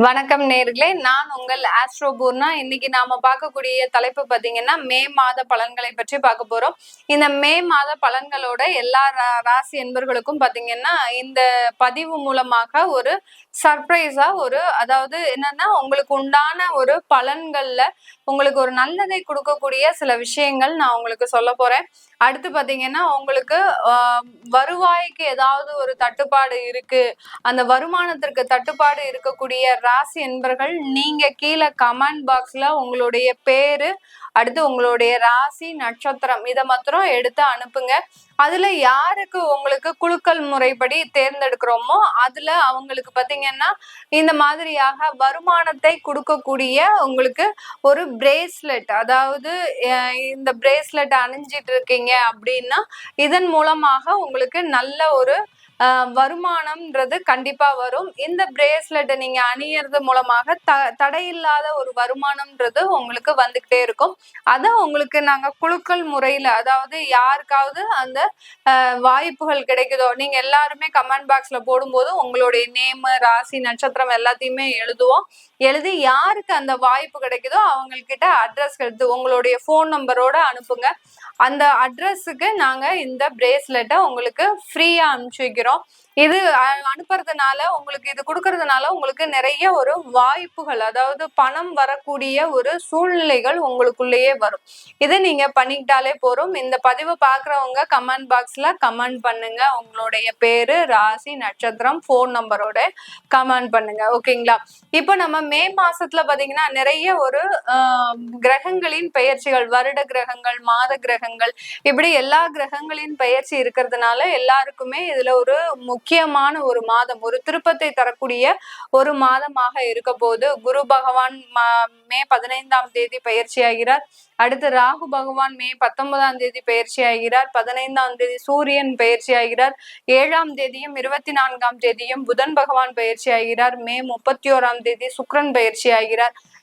வணக்கம் நேர்களே. நான் உங்கள் ஆஸ்ட்ரோபூர்னா இன்னைக்கு நாம பார்க்கக்கூடிய தலைப்பு பார்த்தீங்கன்னா மே மாத பலன்களை பற்றி பார்க்க போறோம். இந்த மே மாத பலன்களோட எல்லா ரா- ராசி என்பர்களுக்கும் பார்த்தீங்கன்னா இந்த பதிவு மூலமாக ஒரு சர்ப்ரைஸா ஒரு அதாவது என்னன்னா உங்களுக்கு உண்டான ஒரு பலன்கள்ல உங்களுக்கு ஒரு நல்லதை கொடுக்கக்கூடிய சில விஷயங்கள் நான் உங்களுக்கு சொல்ல போறேன். அடுத்து பாத்தீங்கன்னா உங்களுக்கு வருவாய்க்கு ஏதாவது ஒரு தட்டுப்பாடு இருக்கு. அந்த வருமானத்திற்கு தட்டுப்பாடு இருக்கக்கூடிய ராசி என்பர்கள் நீங்க கீழே கமெண்ட் பாக்ஸ்ல உங்களுடைய பேரு அடுத்து உங்களுடைய ராசி நட்சத்திரம் இதை மாத்திரம் எடுத்து அனுப்புங்க. அதுல யாருக்கு உங்களுக்கு குலுக்கல் முறைப்படி தேர்ந்தெடுக்கிறோமோ அதுல அவங்களுக்கு பாத்தீங்கன்னா இந்த மாதிரியாக வருமானத்தை கொடுக்கக்கூடிய உங்களுக்கு ஒரு பிரேஸ்லெட் அதாவது இந்த பிரேஸ்லெட் அணிஞ்சிட்டு இருக்கீங்க அப்படின்னா இதன் மூலமாக உங்களுக்கு நல்ல ஒரு வருமானம்ன்றது கண்டிப்பா வரும். இந்த பிரேஸ்லெட்டை நீங்க அணியறது மூலமாக த தடையில்லாத ஒரு வருமானம்ன்றது உங்களுக்கு வந்துகிட்டே இருக்கும். அதை உங்களுக்கு நாங்க குழுக்கள் முறையில அதாவது யாருக்காவது அந்த வாய்ப்புகள் கிடைக்குதோ நீங்க எல்லாருமே கமெண்ட் பாக்ஸ்ல போடும்போது உங்களுடைய நேம் ராசி நட்சத்திரம் எல்லாத்தையுமே எழுதுவோம். எழுதி யாருக்கு அந்த வாய்ப்பு கிடைக்குதோ அவங்கக்கிட்ட அட்ரஸ் எடுத்து உங்களுடைய ஃபோன் நம்பரோட அனுப்புங்க. அந்த அட்ரஸுக்கு நாங்க இந்த பிரேஸ்லெட்டை உங்களுக்கு ஃப்ரீயா அனுப்பிச்சு வைக்கிறோம். 있고요. இது அனுப்புறதுனால உங்களுக்கு இது கொடுக்கறதுனால உங்களுக்கு நிறைய ஒரு வாய்ப்புகள் அதாவது பணம் வரக்கூடிய ஒரு சூழ்நிலைகள் உங்களுக்குள்ளேயே வரும். இதை நீங்க பண்ணிக்கிட்டாலே போறோம் இந்த பதிவை பாக்குறவங்க கமெண்ட் பாக்ஸ்ல கமெண்ட் பண்ணுங்க. உங்களுடைய பேரு ராசி நட்சத்திரம் ஃபோன் நம்பரோட கமெண்ட் பண்ணுங்க. ஓகேங்களா? இப்போ நம்ம மே மாசத்துல பாத்தீங்கன்னா நிறைய ஒரு கிரகங்களின் பெயர்ச்சிகள் வருட கிரகங்கள் மாத கிரகங்கள் இப்படி எல்லா கிரகங்களின் பெயர்ச்சி இருக்கிறதுனால எல்லாருக்குமே இதுல ஒரு முக்கியமான ஒரு மாதம் ஒரு திருப்பத்தை தரக்கூடிய ஒரு மாதமாக இருக்க போது குரு பகவான் மே பதினைந்தாம் தேதி பயிற்சி ஆகிறார் அடுத்து ராகு பகவான் மே பத்தொன்பதாம் தேதி பயிற்சி ஆகிறார் பதினைந்தாம் தேதி சூரியன் பயிற்சி ஆகிறார் ஏழாம் தேதியும் இருபத்தி நான்காம் தேதியும் புதன் பகவான் பயிற்சி ஆகிறார் மே முப்பத்தி ஓராம் தேதி சுக்ரன் பயிற்சி ஆகிறார்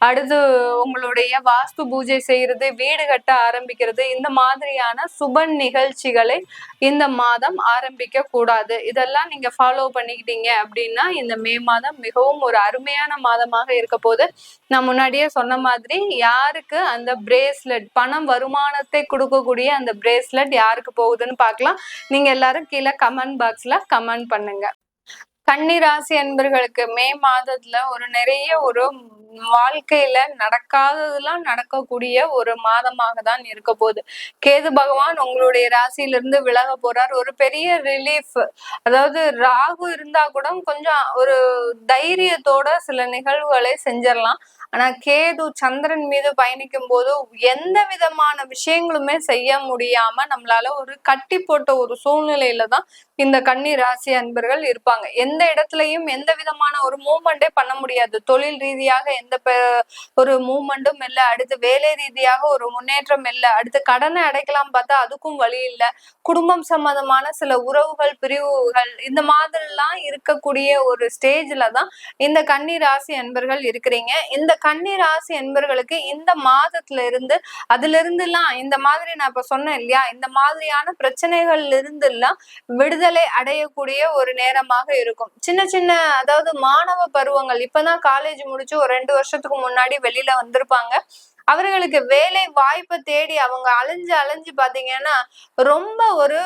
அடுத்து உங்களுடைய வாஸ்து பூஜை செய்யறது வீடு கட்ட ஆரம்பிக்கிறது இந்த மாதிரியான சுப நிகழ்ச்சிகளை இந்த மாதம் ஆரம்பிக்க கூடாது இதெல்லாம் நீங்க ஃபாலோ பண்ணிக்கிட்டீங்க அப்படின்னா இந்த மே மாதம் மிகவும் ஒரு அருமையான மாதமாக இருக்க போது நான் முன்னாடியே சொன்ன மாதிரி யாருக்கு அந்த பிரேஸ்லெட் பணம் வருமானத்தை கொடுக்கக்கூடிய அந்த பிரேஸ்லெட் யாருக்கு போகுதுன்னு பார்க்கலாம். நீங்க எல்லாரும் கீழே கமெண்ட் பாக்ஸ்ல கமெண்ட் பண்ணுங்க. கன்னிராசி அன்பர்களுக்கு மே மாதத்துல ஒரு நிறைய ஒரு வாழ்க்கையில நடக்காததெல்லாம் நடக்கக்கூடிய ஒரு மாதமாக தான் இருக்க போகுது. கேது பகவான் உங்களுடைய ராசியில இருந்து விலக போறார். ஒரு பெரிய ரிலீஃப் அதாவது ராகு இருந்தா கூட கொஞ்சம் ஒரு தைரியத்தோட சில நிகழ்வுகளை செஞ்சிடலாம். ஆனா கேது சந்திரன் மீது பயணிக்கும் போது எந்த விதமான விஷயங்களுமே செய்ய முடியாம நம்மளால ஒரு கட்டி போட்ட ஒரு சூழ்நிலையில தான் இந்த கன்னி ராசி அன்பர்கள் இருப்பாங்க. எந்த இடத்துலயும் எந்த விதமான ஒரு மூமெண்டே பண்ண முடியாது. தொழில் ரீதியாக எந்த ஒரு மூமெண்ட்டும் இல்லை. அடுத்து வேலை ரீதியாக ஒரு முன்னேற்றம் இல்லை. அடுத்து கடனை அடைக்கலாம் பார்த்தா அதுக்கும் வழி இல்லை. குடும்பம் சம்பந்தமான சில உறவுகள் பிரிவுகள் இந்த மாதிரிலாம் இருக்கக்கூடிய ஒரு ஸ்டேஜ்ல தான் இந்த கன்னி ராசி அன்பர்கள் இருக்கிறீங்க. இந்த கன்னி ராசி அன்பர்களுக்கு இந்த மாதத்துல இருந்து அதுல இருந்துலாம் இந்த மாதிரி நான் இப்ப சொன்னேன் இல்லையா? இந்த மாதிரியான பிரச்சனைகள்ல இருந்து எல்லாம் விடுதலை அடையக்கூடிய ஒரு நேரமாக இருக்கும். சின்ன சின்ன அதாவது மாணவ பருவங்கள் இப்பதான் காலேஜ் முடிச்சு ஒரு ரெண்டு வருஷத்துக்கு முன்னாடி வெளியில வந்திருப்பாங்க. அவர்களுக்கு வேலை வாய்ப்பை தேடி அவங்க அலைஞ்சு அலைஞ்சு பாத்தீங்கன்னா ரொம்ப ஒரு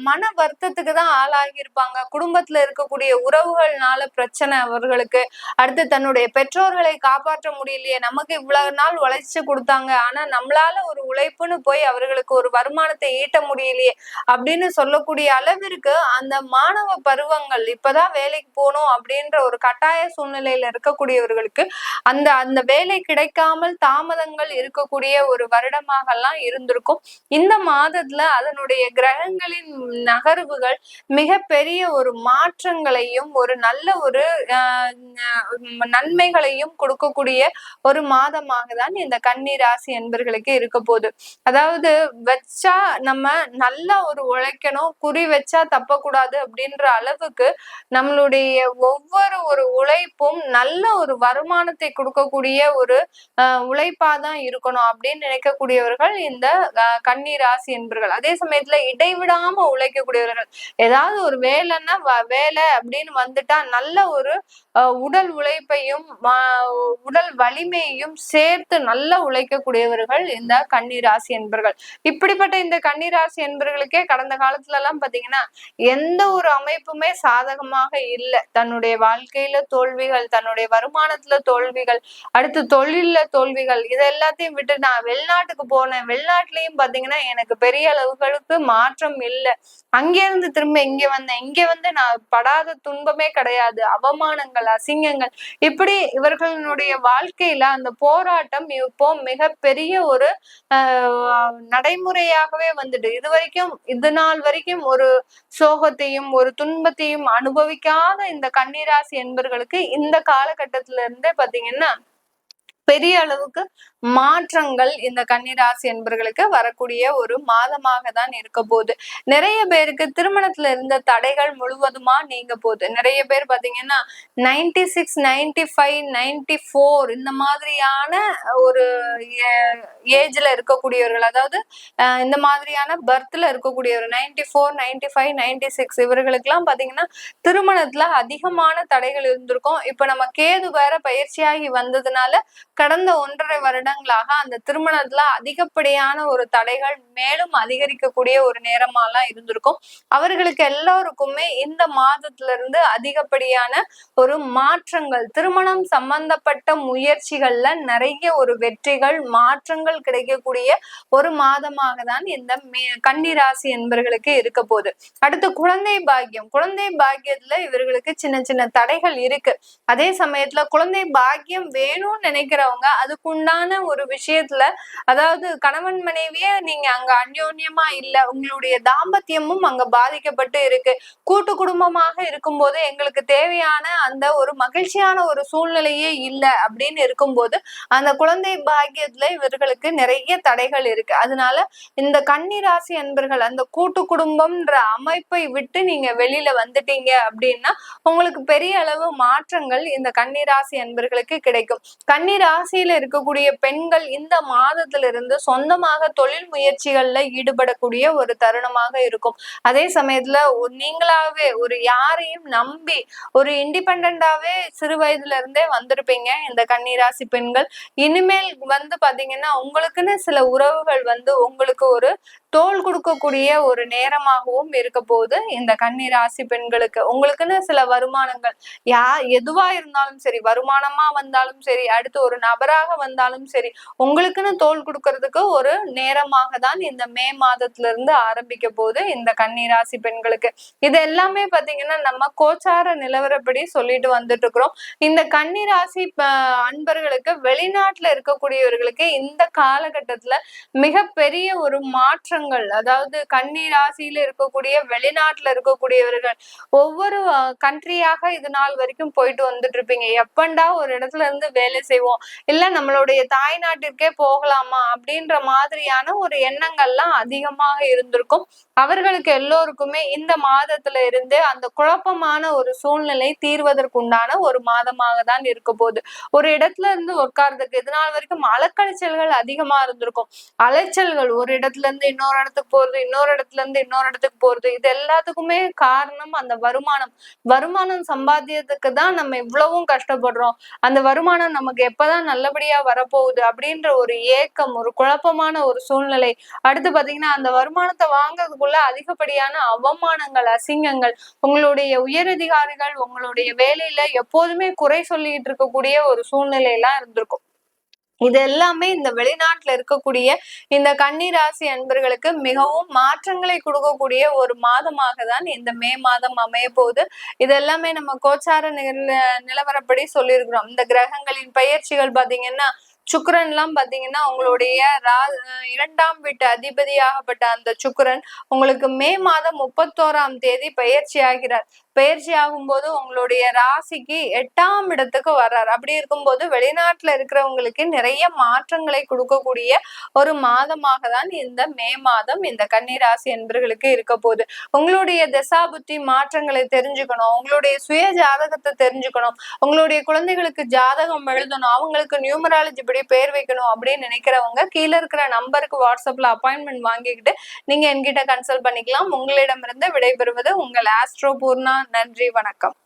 மன வருத்தத்துக்கு தான் ஆளாகி இருப்பாங்க குடும்பத்துல இருக்கக்கூடிய உறவுகள்னால பிரச்சனை அவர்களுக்கு. அடுத்து தன்னுடைய பெற்றோர்களை காப்பாற்ற முடியலையே. நமக்கு இவ்வளவு நாள் உழைச்சு கொடுத்தாங்க. ஆனா நம்மளால ஒரு உழைப்புன்னு போய் அவர்களுக்கு ஒரு வருமானத்தை ஈட்ட முடியலையே அப்படின்னு சொல்லக்கூடிய அளவிற்கு அந்த மாணவ பருவங்கள் இப்பதான் வேலைக்கு போகணும் அப்படின்ற ஒரு கட்டாய சூழ்நிலையில இருக்கக்கூடியவர்களுக்கு அந்த அந்த வேலை கிடைக்காமல் தாமதங்கள் மாற்றங்கள் இருக்கக்கூடிய ஒரு வருடமாக எல்லாம் இருந்திருக்கும். இந்த மாதத்துல அதனுடைய கிரகங்களின் நகர்வுகள் மிக பெரிய ஒரு மாற்றங்களையும் ஒரு நல்ல ஒரு நன்மைகளையும் கொடுக்கக்கூடிய ஒரு மாதமாக தான் இந்த கன்னி ராசி என்பர்களுக்கு இருக்க போகுது. அதாவது வச்சா நம்ம நல்லா ஒரு உழைக்கணும் குறி வச்சா தப்பக்கூடாது அப்படின்ற அளவுக்கு நம்மளுடைய ஒவ்வொரு ஒரு உழைப்பும் நல்ல ஒரு வருமானத்தை கொடுக்கக்கூடிய ஒரு உழைப்பாதான் இருக்கணும் அப்படின்னு நினைக்கக்கூடியவர்கள் இந்த கன்னி ராசி என்பர்கள். அதே சமயத்துல இடைவிடாம உழைக்கக்கூடியவர்கள். ஏதாவது ஒரு வேலைன்னா வேலை அப்படின்னு வந்துட்டா நல்ல ஒரு உடல் உழைப்பையும் உடல் வலிமையையும் சேர்த்து நல்லா உழைக்கக்கூடியவர்கள் இந்த கன்னிராசி என்பர்கள். இப்படிப்பட்ட இந்த கன்னிராசி என்பர்களுக்கே கடந்த காலத்துல எல்லாம் பாத்தீங்கன்னா எந்த ஒரு அமைப்புமே சாதகமாக இல்லை. தன்னுடைய வாழ்க்கையில தோல்விகள் தன்னுடைய வருமானத்துல தோல்விகள் அடுத்து தொழில்ல தோல்விகள் இதெல்லாம் எல்லாத்தையும் விட்டு நான் வெளிநாட்டுக்கு போனேன். வெளிநாட்டுலயும் பாத்தீங்கன்னா எனக்கு பெரிய அளவுகளுக்கு மாற்றம் இல்லை. அங்கிருந்து திரும்ப இங்க வந்தேன். இங்க வந்து நான் படாத துன்பமே கிடையாது. அவமானங்கள் அசிங்கங்கள். இப்படி இவர்களுடைய வாழ்க்கையில அந்த போராட்டம் இப்போ மிக பெரிய ஒரு நடைமுறையாகவே வந்துட்டு இது வரைக்கும் இது நாள் வரைக்கும் ஒரு சோகத்தையும் ஒரு துன்பத்தையும் அனுபவிக்காத இந்த கன்னிராசி என்பர்களுக்கு இந்த காலகட்டத்தில இருந்தே பாத்தீங்கன்னா பெரிய அளவுக்கு மாற்றங்கள் இந்த கன்னிராசி என்பர்களுக்கு வரக்கூடிய ஒரு மாதமாக தான் இருக்க போகுது. நிறைய பேருக்கு திருமணத்துல இருந்த தடைகள் முழுவதுமா நீங்க போகுது. நிறைய பேர் பாத்தீங்கன்னா ninety six ninety five ninety four இந்த மாதிரியான ஒரு ஏஜ்ல இருக்கக்கூடியவர்கள் அதாவது இந்த மாதிரியான பர்த்ல இருக்கக்கூடியவர் ninety four ninety five ninety six இவர்களுக்கு எல்லாம் பாத்தீங்கன்னா திருமணத்துல அதிகமான தடைகள் இருந்திருக்கும். இப்ப நம்ம கேது வேற பயிற்சியாகி வந்ததுனால கடந்த ஒன்றரை வருடம் வருடங்களாக அந்த திருமணத்துல அதிகப்படியான ஒரு தடைகள் மேலும் அதிகரிக்கக்கூடிய ஒரு நேரமாலாம் இருந்திருக்கும். அவர்களுக்கு எல்லாருக்குமே இந்த மாதத்துல இருந்து அதிகப்படியான ஒரு மாற்றங்கள் திருமணம் சம்பந்தப்பட்ட முயற்சிகள்ல நிறைய ஒரு வெற்றிகள் மாற்றங்கள் கிடைக்கக்கூடிய ஒரு மாதமாக தான் இந்த கன்னிராசி என்பர்களுக்கு இருக்க போகுது. அடுத்து குழந்தை பாக்கியம். குழந்தை பாக்கியத்துல இவர்களுக்கு சின்ன சின்ன தடைகள் இருக்கு. அதே சமயத்துல குழந்தை பாக்கியம் வேணும்னு நினைக்கிறவங்க அதுக்குண்டான ஒரு விஷயத்துல அதாவது கணவன் மனைவியே நீங்க அங்க அந்யோன்யமா இல்ல உங்களுடைய தாம்பத்தியமும் அங்க பாதிக்கப்பட்டு இருக்கு. கூட்டு குடும்பமாக இருக்கும்போது எங்களுக்கு தேவையான அந்த ஒரு மகிழ்ச்சியான ஒரு சூழ்நிலையே இல்லை அப்படின்னு இருக்கும்போது அந்த குழந்தை பாக்கியத்துல இவர்களுக்கு நிறைய தடைகள் இருக்கு. அதனால இந்த கன்னிராசி அன்பர்கள் அந்த கூட்டு குடும்பம்ன்ற அமைப்பை விட்டு நீங்க வெளியில வந்துட்டீங்க அப்படின்னா உங்களுக்கு பெரிய அளவு மாற்றங்கள் இந்த கன்னிராசி அன்பர்களுக்கு கிடைக்கும். கன்னிராசியில ராசியில இருக்கக்கூடிய பெண்கள் இந்த மாதத்துல இருந்து சொந்தமாக தொழில் முயற்சிகள்ல ஈடுபடக்கூடிய ஒரு தருணமாக இருக்கும். அதே சமயத்துல நீங்களாவே ஒரு யாரையும் நம்பி ஒரு இண்டிபெண்டாவே சிறு வயதுல இருந்தே வந்திருப்பீங்க இந்த கன்னிராசி பெண்கள். இனிமேல் வந்து பாத்தீங்கன்னா உங்களுக்குன்னு சில உறவுகள் வந்து உங்களுக்கு ஒரு தோல் கொடுக்கக்கூடிய ஒரு நேரமாகவும் இருக்க போது இந்த கன்னி ராசி பெண்களுக்கு உங்களுக்குன்னு சில வருமானங்கள் யா எதுவா இருந்தாலும் சரி வருமானமா வந்தாலும் சரி அடுத்து ஒரு நபராக வந்தாலும் சரி உங்களுக்குன்னு தோல் கொடுக்கறதுக்கு ஒரு நேரமாக தான் இந்த மே மாதத்துல இருந்து ஆரம்பிக்க போகுது இந்த கன்னி ராசி பெண்களுக்கு. இது எல்லாமே பாத்தீங்கன்னா நம்ம கோச்சார நிலவரப்படி சொல்லிட்டு வந்துட்டு இருக்கிறோம் இந்த கன்னி ராசி அன்பர்களுக்கு வெளிநாட்டுல இருக்கக்கூடியவர்களுக்கு இந்த காலகட்டத்துல மிகப்பெரிய ஒரு மாற்றம் மாற்றங்கள் அதாவது கன்னி ராசியில இருக்கக்கூடிய வெளிநாட்டுல இருக்கக்கூடியவர்கள் ஒவ்வொரு கண்ட்ரியாக இது நாள் வரைக்கும் போயிட்டு வந்துட்டு இருப்பீங்க எப்பண்டா ஒரு இடத்துல இருந்து வேலை செய்வோம்? இல்ல நம்மளுடைய தாய் நாட்டிற்கே போகலாமா? அப்படின்ற மாதிரியான ஒரு எண்ணங்கள்லாம் அதிகமாக இருந்திருக்கும். அவர்களுக்கு எல்லோருக்குமே இந்த மாதத்துல இருந்து அந்த குழப்பமான ஒரு சூழ்நிலை தீர்வதற்குண்டான ஒரு மாதமாக தான் இருக்க போகுது. ஒரு இடத்துல இருந்து உட்கார்றதுக்கு இது நாள் வரைக்கும் அலக்கழிச்சல்கள் அதிகமா இருந்திருக்கும். அலைச்சல்கள் ஒரு இடத்துல இருந்து இன்னொரு இன்னொரு இடத்துக்கு போறது இன்னொரு இடத்துல இருந்து இன்னொரு இடத்துக்கு போறது இது எல்லாத்துக்குமே காரணம் அந்த வருமானம். வருமானம் சம்பாத்தியத்துக்கு தான் நம்ம இவ்வளவும் கஷ்டப்படுறோம். அந்த வருமானம் நமக்கு எப்பதான் நல்லபடியா வரப்போகுது அப்படின்ற ஒரு ஏக்கம் ஒரு குழப்பமான ஒரு சூழ்நிலை. அடுத்து பாத்தீங்கன்னா அந்த வருமானத்தை வாங்குறதுக்குள்ள அதிகப்படியான அவமானங்கள் அசிங்கங்கள் உங்களுடைய உயரதிகாரிகள் உங்களுடைய வேலையில எப்போதுமே குறை சொல்லிட்டு இருக்கக்கூடிய ஒரு சூழ்நிலை எல்லாம் இருந்திருக்கும். இது எல்லாமே இந்த வெளிநாட்டுல இருக்கக்கூடிய இந்த கன்னிராசி அன்பர்களுக்கு மிகவும் மாற்றங்களை கொடுக்கக்கூடிய ஒரு மாதமாக தான் இந்த மே மாதம் அமைய போகுது. இது எல்லாமே நம்ம கோச்சார நிலவரப்படி சொல்லியிருக்கிறோம். இந்த கிரகங்களின் பயிற்சிகள் பாத்தீங்கன்னா சுக்கிரன்லாம் பாத்தீங்கன்னா உங்களுடைய ரா இரண்டாம் வீட்டு அதிபதியாகப்பட்ட அந்த சுக்கரன் உங்களுக்கு மே மாதம் முப்பத்தோராம் தேதி பயிற்சி ஆகிறார். பயிற்சி ஆகும்போது உங்களுடைய ராசிக்கு எட்டாம் இடத்துக்கு வர்றார். அப்படி இருக்கும்போது வெளிநாட்டுல இருக்கிறவங்களுக்கு நிறைய மாற்றங்களை கொடுக்கக்கூடிய ஒரு மாதமாக தான் இந்த மே மாதம் இந்த கன்னி ராசி என்பர்களுக்கு இருக்க போகுது. உங்களுடைய தசாபுத்தி மாற்றங்களை தெரிஞ்சுக்கணும். உங்களுடைய சுய ஜாதகத்தை தெரிஞ்சுக்கணும். உங்களுடைய குழந்தைகளுக்கு ஜாதகம் எழுதணும். அவங்களுக்கு நியூமராலஜி படி பேர் வைக்கணும் அப்படின்னு நினைக்கிறவங்க கீழே இருக்கிற நம்பருக்கு வாட்ஸ்அப்ல அப்பாயின்மெண்ட் வாங்கிக்கிட்டு நீங்க என்கிட்ட கன்சல்ட் பண்ணிக்கலாம். உங்களிடமிருந்து விடைபெறுவது உங்கள் ஆஸ்ட்ரோ பூர்ணா நன்றி வணக்கம்.